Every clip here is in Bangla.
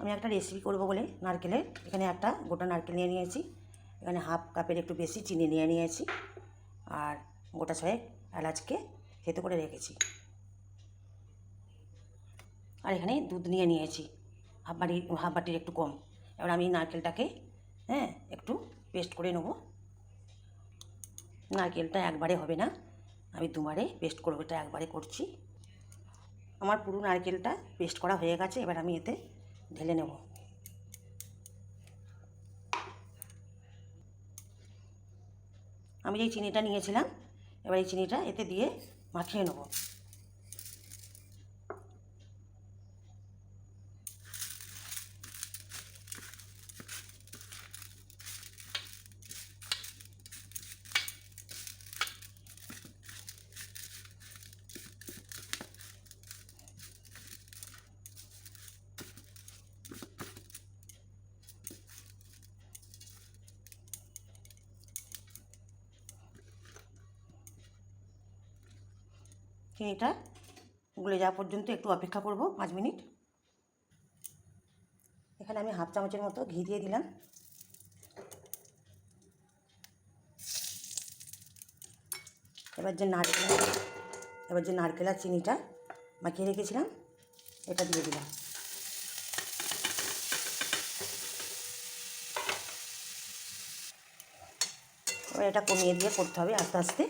আমি একটা রেসিপি করব বলে নারকেলের এখানে একটা গোটা নারকেল নিয়ে নিয়েছি। এখানে হাফ কাপের একটু বেশি চিনি নিয়ে নিয়েছি। আর গোটা ছয়েক এলাচকে থেতো করে রেখেছি। আর এখানে দুধ নিয়ে নিয়েছি। হাফ বাটি হাফ বাটির একটু কম। এবার আমি নারকেলটাকে হ্যাঁ একটু পেস্ট করে নেব। নারকেলটা একবারে হবে না। আমি দুবারে পেস্ট করব। এটা একবারে করছি। আমার পুরো নারকেলটা পেস্ট করা হয়ে গেছে। এবার আমি এতে ঢেলে নেব। আমি যে চিনিটা নিয়েছিলাম এবার এই চিনিটা এতে দিয়ে মাখিয়ে নেব। চিনিটা গুলে যাওয়া পর্যন্ত একটু অপেক্ষা করব, পাঁচ মিনিট। এখানে আমি হাফ চামচের মতো ঘি দিয়ে দিলাম। এবার যে নারকেল, এবার যে নারকেল আর চিনিটা মাখিয়ে রেখেছিলাম, এটা দিয়ে দিলাম। এবার এটা কমিয়ে দিয়ে করতে হবে আস্তে আস্তে।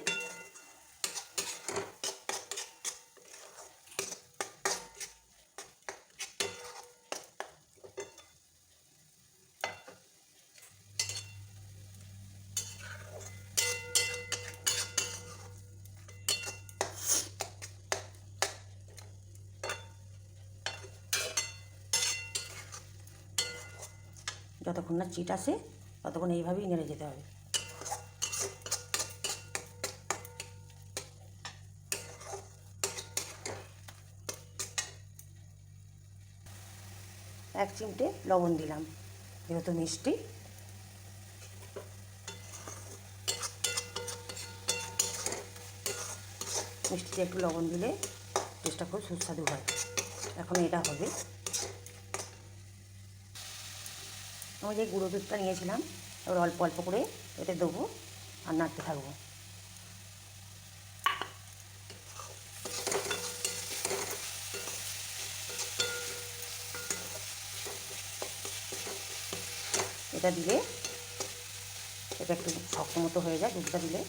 যতক্ষণ না চিট আসে, ততক্ষণ এইভাবেই নেড়ে যেতে হবে। এক চিমটে লবণ দিলাম, যেহেতু মিষ্টি। মিষ্টিতে একটু লবণ দিলে টেস্টটা খুব সুস্বাদু হয়। এখন এটা হবে আমি যে গুঁড়ো দুধটা নিয়েছিলাম, এবার অল্প অল্প করে এতে দেবো আর নাড়তে থাকব। এটা দিলে এটা একটু শক্ত মতো হয়ে যায় দুধটা দিলে।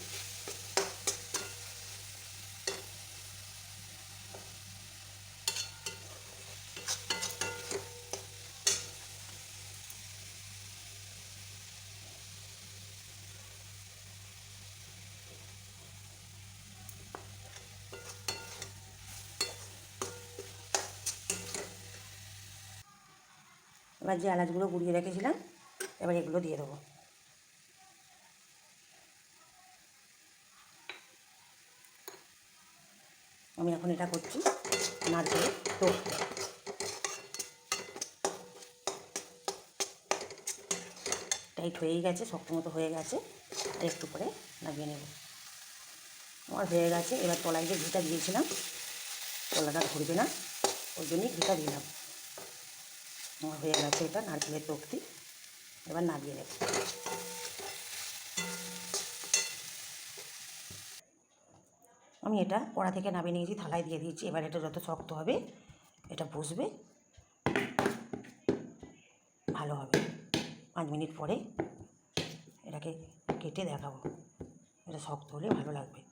এবার যে এলাচগুলো গুঁড়িয়ে রেখেছিলাম, এবার এগুলো দিয়ে দেবো। আমি এখন এটা করছি নারকেল টোপ টাইট হয়েই গেছে, শক্ত মতো হয়ে গেছে, আর একটু করে লাগিয়ে নেব। আমার হয়ে গেছে, এবার তলায় যে ঘিটা দিয়েছিলাম, তলাটা ধরবে না ওই জন্যই ঘিটা দিলাম। হয়ে গেছে এটা নারকেলের তক্তি এবার নামিয়ে নেব আমি এটা কড়া থেকে নামিয়ে নিয়েছি, থালায় দিয়ে দিয়েছি। এবার এটা যত শক্ত হবে, এটা বসবে। ভালো হবে। পাঁচ মিনিট পরে এটাকে কেটে দেখাবো। এটা শক্ত হলে ভালো লাগবে।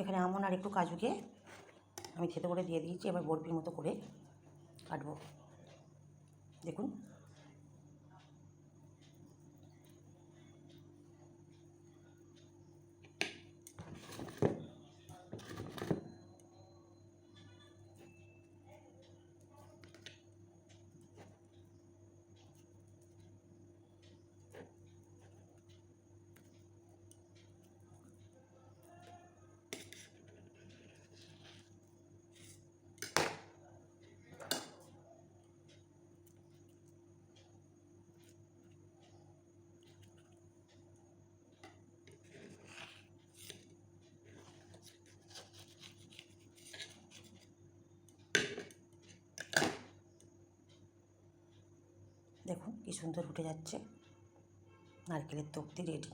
এখানে আমন আর একটু কাজুকে আমি থেতো করে দিয়ে দিয়েছি, এবার বরফির মতো করে কাটবো। দেখুন। দেখুন কি সুন্দর উঠে যাচ্ছে। নারকেলের তক্তি রেডি